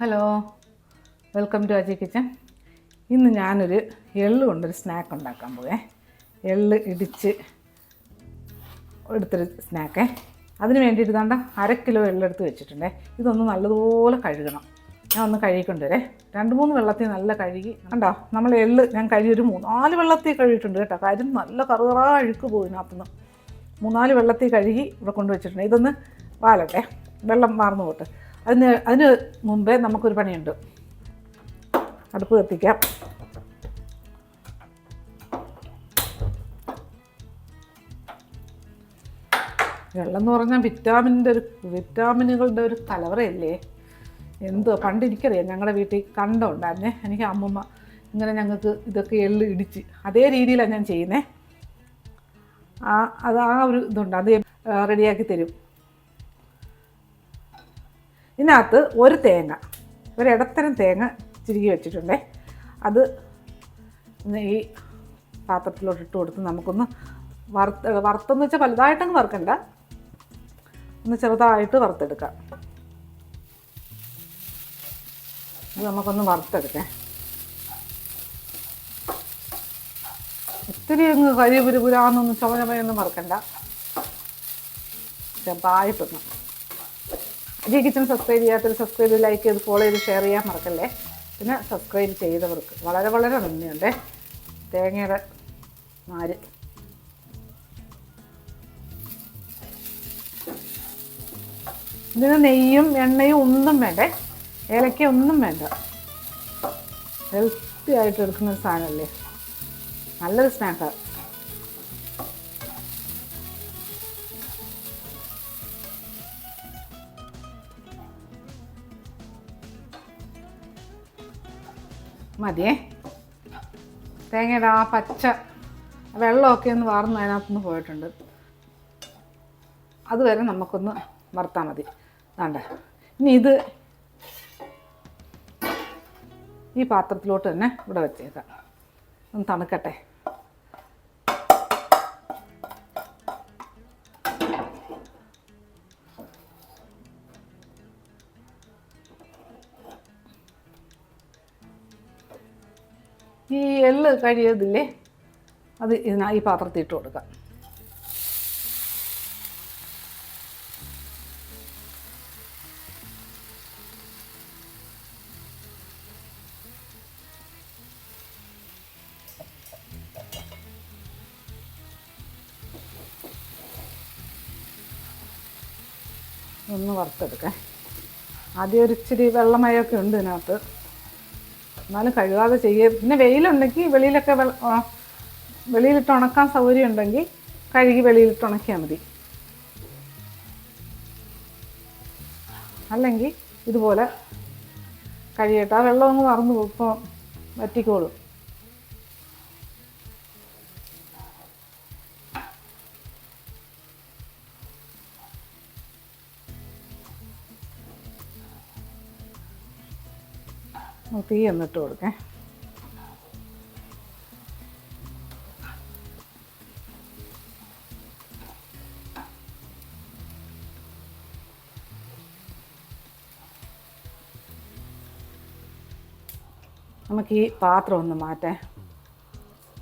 Hello welcome to Aji kitchen ഇന്ന് ഞാനൊരു എള്ള് കൊണ്ടൊരു സ്നാക്ക് ഉണ്ടാക്കാൻ പോകേ എള്ള് ഇടിച്ച് എടുത്തൊരു സ്നാക്കേ അതിന് വേണ്ടിയിട്ട് താണ്ട അര കിലോ എള്ളെടുത്ത് വെച്ചിട്ടുണ്ടേ. ഇതൊന്ന് നല്ലതുപോലെ കഴുകണം. ഞാൻ ഒന്ന് കഴുകിക്കൊണ്ടുവരേ രണ്ട് മൂന്ന് വെള്ളത്തിൽ നല്ല കഴുകി. കണ്ടോ? നമ്മൾ എള്ള് ഞാൻ കഴുകി ഒരു മൂന്ന് നാല് വെള്ളത്തിൽ കഴുകിയിട്ടുണ്ട് കേട്ടോ. കാര്യം നല്ല കറുകറാ അഴുക്ക് പോകും ഇതിനകത്തുനിന്ന്. മൂന്നാൽ വെള്ളത്തിൽ കഴുകി ഇവിടെ കൊണ്ടുവച്ചിട്ടുണ്ട് ഇതൊന്ന് വാലട്ടെ. വെള്ളം മാർന്നു പോട്ട്. അതിന് അതിന് മുമ്പേ നമുക്കൊരു പണിയുണ്ട്. അടുപ്പ് കത്തിക്കാം. വെള്ളം എന്ന് പറഞ്ഞാൽ വിറ്റാമിന്റെ ഒരു വിറ്റാമിനുകളുടെ ഒരു കലവറയല്ലേ? എന്തോ പണ്ട് എനിക്കറിയാം ഞങ്ങളുടെ വീട്ടിൽ കണ്ടുണ്ടായിരുന്നേ എനിക്ക് അമ്മമ്മ ഇങ്ങനെ ഞങ്ങൾക്ക് ഇതൊക്കെ എള്ള് ഇടിച്ച് അതേ രീതിയിലാണ് ഞാൻ ചെയ്യുന്നത് ആ അത് ആ ഒരു ഇതുണ്ട്. അത് റെഡിയാക്കി തരും. ഇതിനകത്ത് ഒരു തേങ്ങ ഒരു ഇടത്തരം തേങ്ങ ചിരുകി വെച്ചിട്ടുണ്ടേ. അത് ഈ പാത്രത്തിലോട്ട് ഇട്ട് കൊടുത്ത് നമുക്കൊന്ന് വറുത്ത് വറുത്തെന്ന് വെച്ചാൽ വലുതായിട്ടങ്ങ് വറുക്കണ്ട. ഒന്ന് ചെറുതായിട്ട് വറുത്തെടുക്കാം. ഇത് നമുക്കൊന്ന് വറുത്തെടുക്കാം. ഒത്തിരി അങ്ങ് കരിപുരുപുരാന്നൊന്നും ചുമചമയൊന്നും മറക്കണ്ട. ചെറുതായിട്ടൊന്ന് അജി കിച്ചൺ സബ്സ്ക്രൈബ് ചെയ്യാത്തവർ സബ്സ്ക്രൈബ് ചെയ്ത് ലൈക്ക് ചെയ്ത് ഫോളോ ചെയ്ത് ഷെയർ ചെയ്യാൻ മറക്കല്ലേ? പിന്നെ സബ്സ്ക്രൈബ് ചെയ്തവർക്ക് വളരെ വളരെ നന്ദിയുണ്ട്. തേങ്ങയുടെ നാര്. ഇതിന് നെയ്യും എണ്ണയും ഒന്നും വേണ്ടേ? ഏലക്ക ഒന്നും വേണ്ട. ഹെൽത്തി ആയിട്ട് എടുക്കുന്ന സാധനമല്ലേ? നല്ലൊരു സ്നാക്കാണ് മതിയേ. തേങ്ങയുടെ ആ പച്ച വെള്ളമൊക്കെ ഒന്ന് വാർന്ന് അതിനകത്തുനിന്ന് പോയിട്ടുണ്ട്. അതുവരെ നമുക്കൊന്ന് വറുത്താൽ മതി. വേണ്ട ഇനി ഇത് ഈ പാത്രത്തിലോട്ട് തന്നെ ഇവിടെ വെച്ചേക്കാം. ഒന്ന് തണുക്കട്ടെ. ഈ എല്ല് കഴിയതില്ലേ അത് ഇതിനാ ഈ പാത്രത്തിൽ ഇട്ട് കൊടുക്കാം. ഒന്ന് വറുത്തെടുക്കാം. ആദ്യം ഒരു ഇച്ചിരി വെള്ളമയമൊക്കെ ഉണ്ട് ഇതിനകത്ത്. എന്നാലും കഴുകാതെ ചെയ്യുക പിന്നെ വെയിലുണ്ടെങ്കിൽ വെളിയിലൊക്കെ വെളിയിലിട്ട് ഉണക്കാൻ സൗകര്യം ഉണ്ടെങ്കിൽ കഴുകി വെളിയിലിട്ട് ഉണക്കിയാൽ മതി. അല്ലെങ്കിൽ ഇതുപോലെ കഴിയട്ടെ ആ വെള്ളം മറന്നു പോകും. ഇപ്പോൾ വറ്റിക്കോളും. തീ എന്നിട്ട് കൊടുക്കേ. നമുക്ക് ഈ പാത്രം ഒന്ന് മാറ്റേ.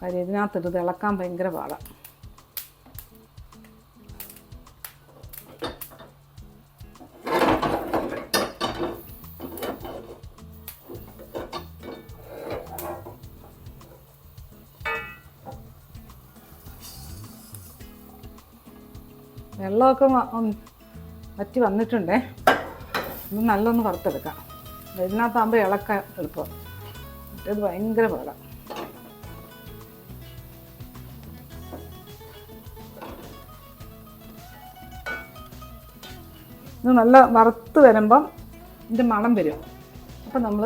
കാര്യം ഇതിനകത്തിട്ട് തിളക്കാൻ ഭയങ്കര പാടാണ് വെള്ളമൊക്കെ വറ്റി വന്നിട്ടുണ്ടേ. ഇത് നല്ലൊന്ന് വറുത്തെടുക്കാം. ഇതിനകത്താകുമ്പോൾ ഇളക്കാൻ എളുപ്പം. മറ്റേത് ഭയങ്കര പാടാണ് ഇത് നല്ല വറുത്ത് വരുമ്പം ഇതിന്റെ മണം വരും. അപ്പം നമ്മൾ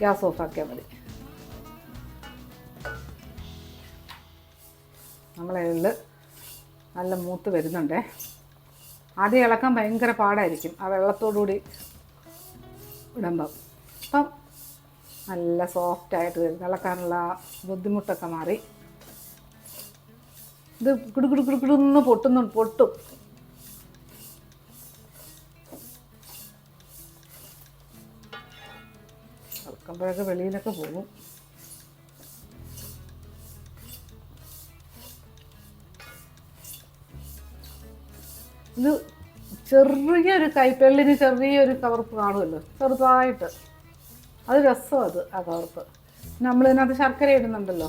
ഗ്യാസ് ഓഫാക്കിയാൽ മതി. നമ്മളതിൽ നല്ല മൂത്ത് വരുന്നുണ്ടേ. ആദ്യം ഇളക്കാൻ ഭയങ്കര പാടായിരിക്കും. ആ വെള്ളത്തോടുകൂടി ഇടുമ്പം. അപ്പം നല്ല സോഫ്റ്റായിട്ട് വരും. ഇളക്കാനുള്ള ബുദ്ധിമുട്ടൊക്കെ മാറി. ഇത് കിടു കിടു പൊട്ടുന്നു പൊട്ടും. ഇളക്കുമ്പോഴൊക്കെ വെളിയിലൊക്കെ പോകും. ഇത് ചെറിയൊരു കൈപ്പള്ളിന് ചെറിയൊരു കവർപ്പ് കാണുമല്ലോ? ചെറുതായിട്ട്. അത് രസം അത് ആ കവർപ്പ്. നമ്മൾ ഇതിനകത്ത് ശർക്കര ഇടുന്നുണ്ടല്ലോ?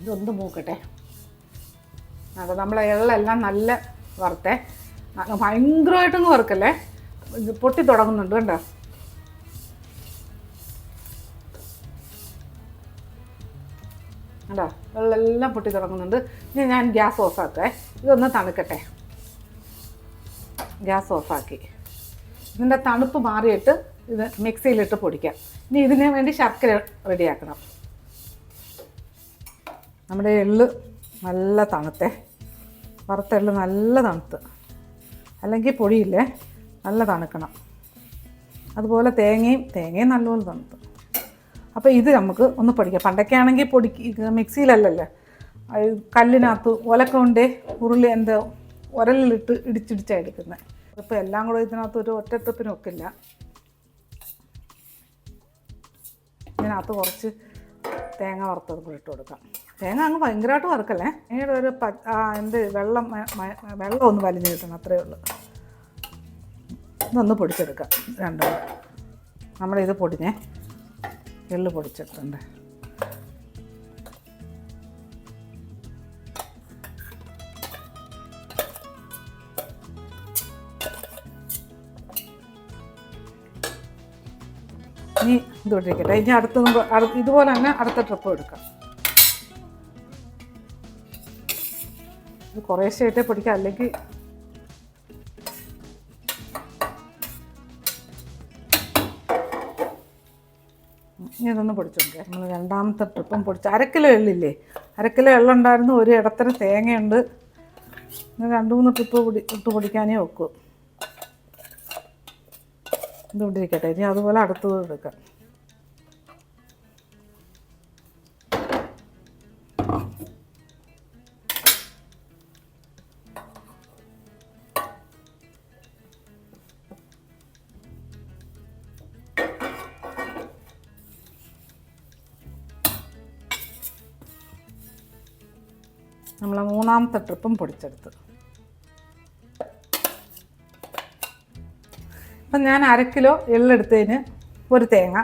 ഇതൊന്ന് മൂക്കട്ടെ. അത് നമ്മളെ എള്ളെല്ലാം നല്ല വറുത്തേ. ഭയങ്കരമായിട്ടൊന്നും വറുക്കല്ലേ? ഇത് പൊട്ടി തുടങ്ങുന്നുണ്ട് കണ്ടോ? കണ്ടോ? വെള്ളമെല്ലാം പൊട്ടി തുടങ്ങുന്നുണ്ട്. ഇനി ഞാൻ ഗ്യാസ് ഓഫാക്കേ ഇതൊന്ന് തണുക്കട്ടെ. ഗ്യാസ് ഓഫാക്കി ഇതിന്റെ തണുപ്പ് മാറിയിട്ട് ഇത് മിക്സിയിലിട്ട് പൊടിക്കാം. ഇനി ഇതിന് വേണ്ടി ശർക്കര റെഡിയാക്കണം. നമ്മുടെ എള്ള് നല്ല തണുത്തേ. വറുത്ത എള്ള് നല്ല തണുത്ത്. അല്ലെങ്കിൽ പൊടിയില്ലേ നല്ല തണുക്കണം. അതുപോലെ തേങ്ങയും തേങ്ങയും നല്ലപോലെ തണുത്ത്. അപ്പോൾ ഇത് നമുക്ക് ഒന്ന് പൊടിക്കാം. പണ്ടൊക്കെ ആണെങ്കിൽ പൊടിക്ക് മിക്സിയിലല്ലല്ലോ? കല്ലിനകത്ത് ഒലക്കൊണ്ട് ഉരുളി എന്താ ഉരലിലിട്ട് ഇടിച്ചിടിച്ചാണ് എടുക്കുന്നത് ഇപ്പോൾ എല്ലാം കൂടെ ഇതിനകത്ത് ഒരു ഒറ്റത്തപ്പിനൊക്കില്ല ഇതിനകത്ത് കുറച്ച് തേങ്ങ വറുത്തത് കൂടി ഇട്ട് കൊടുക്കാം. തേങ്ങ അങ്ങ് ഭയങ്കരമായിട്ട് വറുക്കല്ലേ? തേങ്ങയുടെ ഒരു എന്ത് വെള്ളം വെള്ളം ഒന്ന് വലിഞ്ഞ് കിട്ടണം അത്രയേ ഉള്ളൂ. ഇതൊന്ന് പൊടിച്ചെടുക്കാം. രണ്ടും നമ്മളിത് പൊടിഞ്ഞേ. എള്ള് പൊടിച്ചെടുത്തുണ്ട് ഇനി ഇത് ഇനി അടുത്ത ഇതുപോലെ തന്നെ അടുത്ത ട്രിപ്പ് എടുക്കാം. ഇത് കുറേശ്ശായിട്ടേ അല്ലെങ്കിൽ ഇനി ഇതൊന്ന് പൊടിച്ചോണ്ടേ നമ്മൾ രണ്ടാമത്തെ ട്രിപ്പും പൊടിച്ച് അരക്കിലോ എള്ളില്ലേ? അരക്കിലോ എള്ളുണ്ടായിരുന്നു ഒരു ഇടത്തര തേങ്ങയുണ്ട്. രണ്ടു മൂന്ന് ട്രിപ്പ് പൊടി ഇട്ട് പൊടിക്കാനേ വെക്കും ഇത് ഇവിടെ ഇരിക്കട്ടെ ഇനി അതുപോലെ അടുത്തത് എടുക്കാം. നമ്മൾ മൂന്നാമത്തെ ട്രിപ്പും പൊടിച്ചെടുത്ത്. അപ്പം ഞാൻ അര കിലോ എള്ളെടുത്തതിന് ഒരു തേങ്ങ.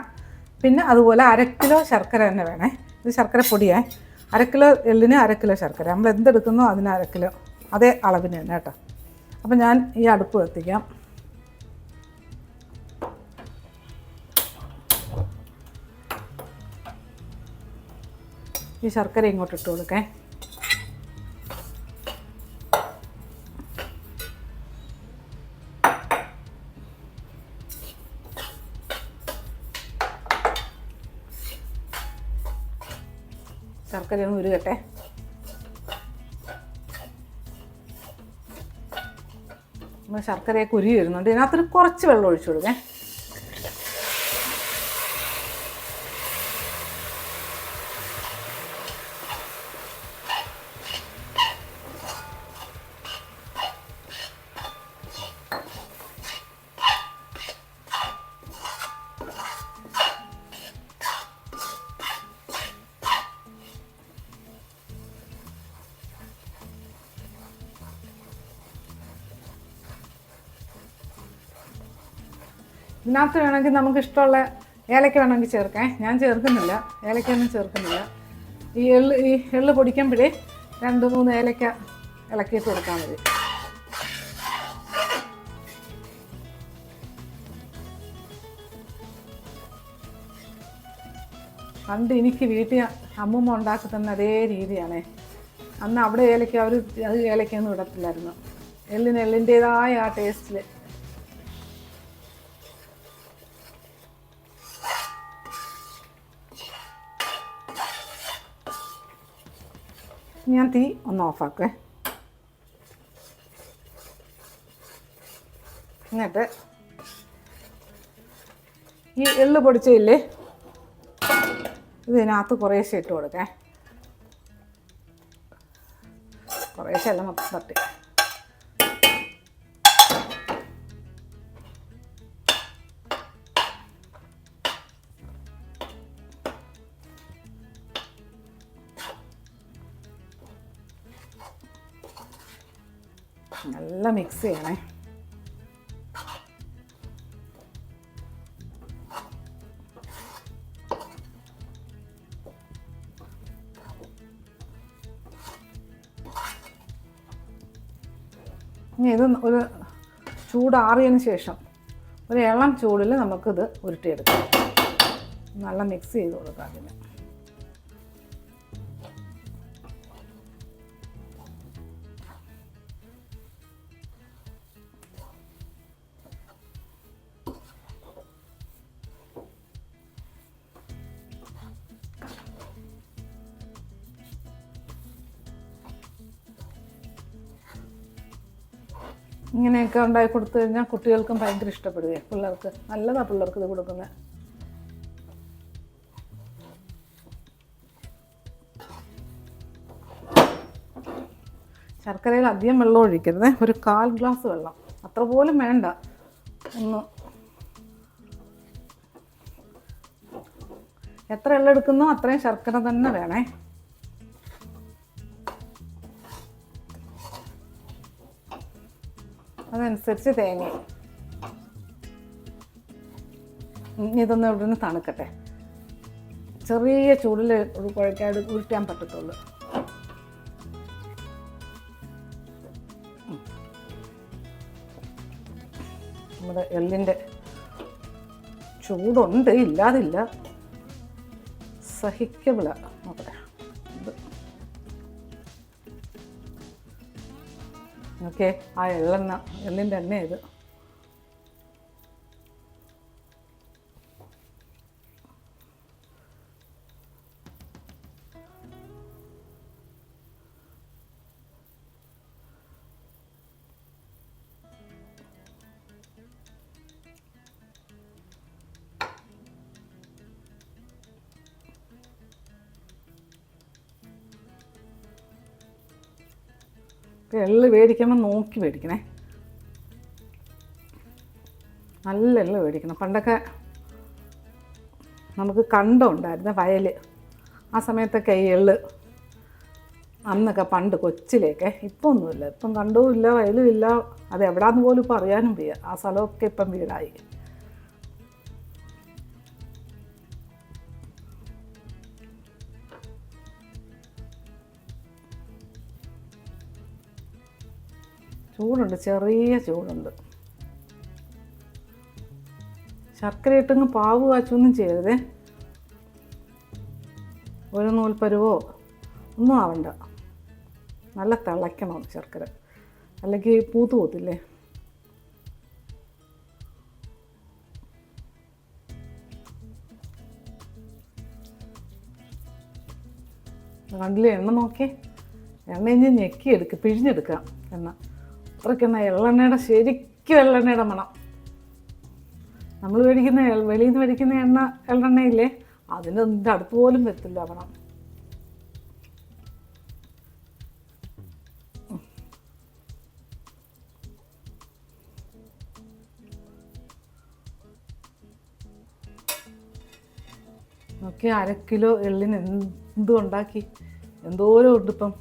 പിന്നെ അതുപോലെ അര കിലോ ശർക്കര തന്നെ വേണേ. ഇത് ശർക്കര പൊടിയേ. അര കിലോ എള്ളിന് അര കിലോ ശർക്കര. നമ്മൾ എന്തെടുക്കുന്നോ അതിന് അര കിലോ. അതേ അളവിന് തന്നെ കേട്ടോ. അപ്പം ഞാൻ ഈ അടുപ്പ് കത്തിക്കാം. ഈ ശർക്കര ഇങ്ങോട്ട് ഇട്ട് കൊടുക്കേ. ശർക്കര ഒന്ന് ഉരുകട്ടെ. നമ്മൾ ശർക്കരയൊക്കെ ഉരുകി വരുന്നുണ്ട്. ഇതിനകത്തൊരു കുറച്ച് വെള്ളം ഒഴിച്ചു കൊടുക്കേ. ഇതിനകത്ത് വേണമെങ്കിൽ നമുക്ക് ഇഷ്ടമുള്ള ഏലക്ക വേണമെങ്കിൽ ചേർക്കാം. ഞാൻ ചേർക്കുന്നില്ല. ഏലക്കൊന്നും ചേർക്കുന്നില്ല. ഈ എള്ള് ഈ എള്ള് പൊടിക്കുമ്പോഴേ രണ്ട് മൂന്ന് ഏലക്ക ഇളക്കിയിട്ട് കൊടുത്താൽ മതി. പണ്ട് എനിക്ക് വീട്ടിൽ അമ്മൂമ്മ ഉണ്ടാക്കി തന്ന അതേ രീതിയാണ്. അന്ന് അവിടെ ഏലക്ക അവർ അത് ഏലക്കൊന്നും ഇടത്തില്ലായിരുന്നു. എള്ളിന് എള്ളിന്റേതായ ആ ടേസ്റ്റിൽ ഞാൻ തീ ഒന്ന് ഓഫാക്കേ. എന്നിട്ട് ഈ എള്ള് പൊടിച്ചില്ലേ ഇതിനകത്ത് കുറേശ്ശെ ഇട്ട് കൊടുക്കേ. കുറേശ്ശെ എല്ലാം മൊത്തം തട്ടി. നല്ല മിക്സ് ചെയ്യണേ. ഇനി ഇത് ഒരു ചൂടാറിയതിന് ശേഷം ഒരു ഇളം ചൂടിൽ നമുക്കിത് ഉരുട്ടിയെടുക്കാം. നല്ല മിക്സ് ചെയ്ത് കൊടുക്കാം അതിന്. ഇങ്ങനെയൊക്കെ ഉണ്ടാക്കി കൊടുത്തു കഴിഞ്ഞാൽ കുട്ടികൾക്കും ഭയങ്കര ഇഷ്ടപ്പെടുകയാണ് പിള്ളേർക്ക് നല്ലതാണ് പിള്ളേർക്ക് ഇത് കൊടുക്കുന്നത് ശർക്കരയിൽ അധികം വെള്ളം ഒഴിക്കരുത്. ഒരു കാൽ ഗ്ലാസ് വെള്ളം. അത്ര പോലും വേണ്ട. ഒന്ന്. എത്ര വെള്ളം എടുക്കുന്നോ അത്രയും ശർക്കര തന്നെ വേണേ. അതനുസരിച്ച് തേങ്ങ. ഇനി ഇതൊന്ന് ഇവിടെ നിന്ന് തണുക്കട്ടെ. ചെറിയ ചൂടിൽ കുഴക്കാട് ഉരുട്ടാൻ പറ്റത്തുള്ളൂ. നമ്മുടെ എള്ളിന്റെ ചൂടുണ്ട് ഇല്ലാതില്ല. സഹിക്കബിളാണ് ഓക്കെ ആ എള്ളെണ്ണ എള്ളിന്റെ എണ്ണ ഇത്. എള്ള് മേടിക്കുമ്പോൾ നോക്കി മേടിക്കണേ. നല്ല എള്ള് മേടിക്കണം പണ്ടൊക്കെ നമുക്ക് കണ്ടം ഉണ്ടായിരുന്നു വയൽ ആ സമയത്തൊക്കെ ഈ എള്ള് അന്നൊക്കെ പണ്ട് കൊച്ചിലേക്ക് ഇപ്പം ഒന്നുമില്ല ഇപ്പം കണ്ടവും ഇല്ല വയലും ഇല്ല. അത് എവിടാന്ന് പോലും ഇപ്പം അറിയാനും വയ്യ. ആ സ്ഥലമൊക്കെ ഇപ്പം വീടായി. ചൂടുണ്ട് ചെറിയ ചൂടുണ്ട്. ശർക്കര ഇട്ടങ്ങ് പാവ് കാച്ചൊന്നും ചെയ്യരുതേ. ഒരു നൂൽപ്പരുവോ? ഒന്നും ആവണ്ട. നല്ല തിളയ്ക്കണം ശർക്കര. അല്ലെങ്കിൽ പൂത്ത് പോത്തില്ലേ? കണ്ടില്ലേ എണ്ണ നോക്കിയേ? എണ്ണ ഇനി ഞെക്കിയെടുക്കുക പിഴിഞ്ഞെടുക്കാം എണ്ണ. അത്രയ്ക്കെണ്ണ എള്ളെണ്ണയുടെ ശരിക്കും എള്ളെണ്ണയുടെ മണം. നമ്മൾ മേടിക്കുന്ന വെളിയിൽ നിന്ന് മേടിക്കുന്ന എണ്ണ എള്ളെണ്ണയില്ലേ? അതിന്റെ ഒന്നും അടുത്ത് പോലും വരത്തില്ല മണം. നോക്കി അര കിലോ എള്ളിന് എന്തുണ്ടാക്കി? എന്തോരം ഉണ്ട് ഇപ്പം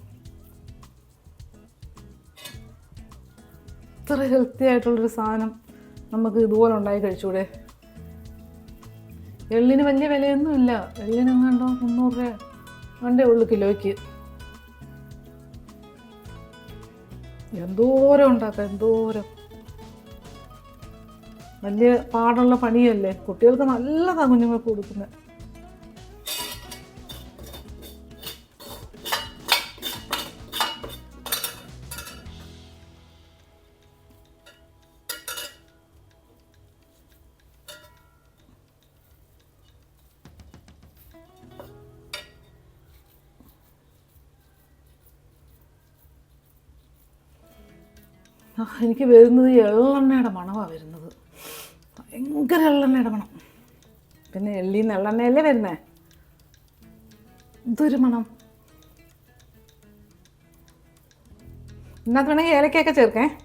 ഇത്ര ഹെൽത്തി ആയിട്ടുള്ളൊരു സാധനം നമുക്ക് ഇതുപോലെ ഉണ്ടായി കഴിച്ചൂടെ? എള്ളിന് വലിയ വിലയൊന്നും ഇല്ല എള്ളിന് എങ്ങാണ്ടോ മുന്നൂറ് രൂപ വേണ്ടേ ഉള്ളു കിലോയ്ക്ക്. എന്തോരം ഉണ്ടാക്കാം എന്തോരം. വലിയ പാടുള്ള പണിയല്ലേ? കുട്ടികൾക്ക് നല്ലതാണ് കുഞ്ഞുങ്ങൾക്ക് കൊടുക്കുന്നത്. എനിക്ക് വരുന്നത് ഈ എള്ളെണ്ണയുടെ മണമാണ് വരുന്നത്. ഭയങ്കര എള്ളെണ്ണയുടെ മണം. പിന്നെ എള്ളി എള്ളെണ്ണയല്ലേ വരുന്നേ? ഇതൊരു മണം. എന്നാത്ത വേണമെങ്കിൽ ഏലക്കയൊക്കെ ചേർക്കേ.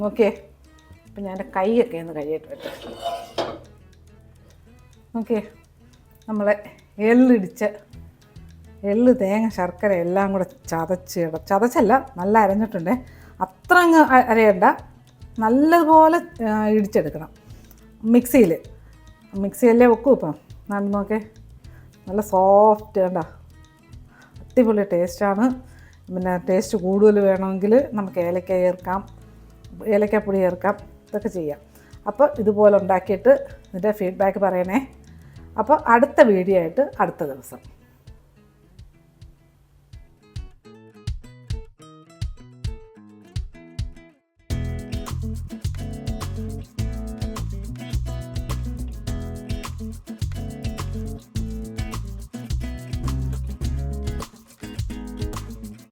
നോക്കിയേ. അപ്പം ഞാൻ എന്റെ കൈയൊക്കെ ഒന്ന് കഴിയട്ടെ വരട്ടെ. നോക്കിയേ. നമ്മളെ എള്ളിടിച്ച് എള്ള് തേങ്ങ ശർക്കര എല്ലാം കൂടെ ചതച്ച് ഇട ചതച്ചല്ല നല്ല അരഞ്ഞിട്ടുണ്ട്. അത്ര അങ്ങ് അരയണ്ട. നല്ലതുപോലെ ഇടിച്ചെടുക്കണം. മിക്സിയിൽ മിക്സിയല്ലേ വെക്കും ഇപ്പം? നല്ല നോക്കേ. നല്ല സോഫ്റ്റ് കണ്ടോ? അടിപൊളി ടേസ്റ്റാണ്. പിന്നെ ടേസ്റ്റ് കൂടുതൽ വേണമെങ്കിൽ നമുക്ക് ഏലക്ക ചേർക്കാം. ഏലക്കപ്പൊടി ചേർക്കാം. ഇതൊക്കെ ചെയ്യാം. അപ്പോൾ ഇതുപോലെ ഉണ്ടാക്കിയിട്ട് ഇതിന്റെ ഫീഡ്ബാക്ക് പറയണേ. അപ്പോൾ അടുത്ത വീഡിയോ ആയിട്ട് അടുത്ത ദിവസം.